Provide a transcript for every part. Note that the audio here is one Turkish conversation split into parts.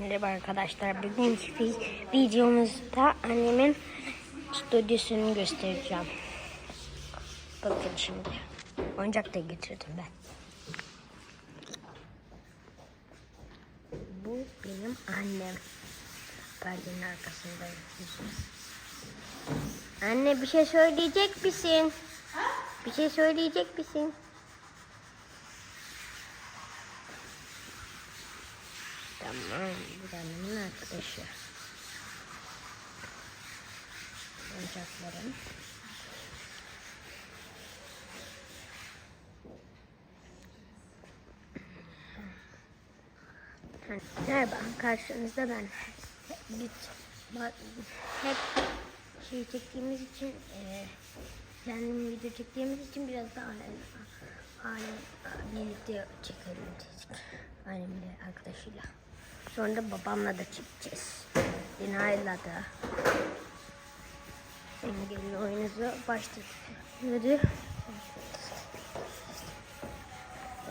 Merhaba arkadaşlar. Bugünkü vi- videomuzda annemin stüdyosunu göstereceğim. Bakın şimdi. Oyuncak da getirdim ben. Bu benim annem. Perdenin arkasındayım. Anne bir şey söyleyecek misin? Bir şey söyleyecek misin? Tamam, bu da annemin arkadaşı. Oyuncaklarım. Merhaba, karşınızda ben. Hep şey çektiğimiz için, e, kendim video çektiğimiz için biraz daha aile, birlikte çekelim dedik. Annemle arkadaşıyla. Sonra babamla da çekeceğiz. Dinayla da. Engelli oyunuzu başladı. Hadi.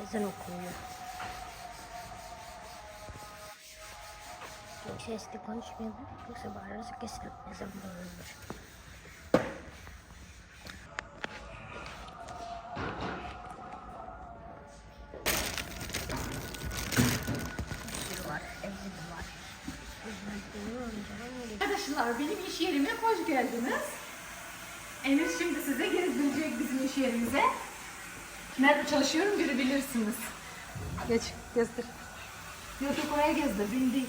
Ezan okunuyor. Çok sesli konuşmayalım. Yoksa bağırırsa kesin ezan bağırılır. Arkadaşlar benim iş yerime hoş geldiniz. Emir şimdi size gezdirecek bizim iş yerimize. Nerede çalışıyorum görebilirsiniz. Geç gezdir. Yok yok oraya gezdir beni.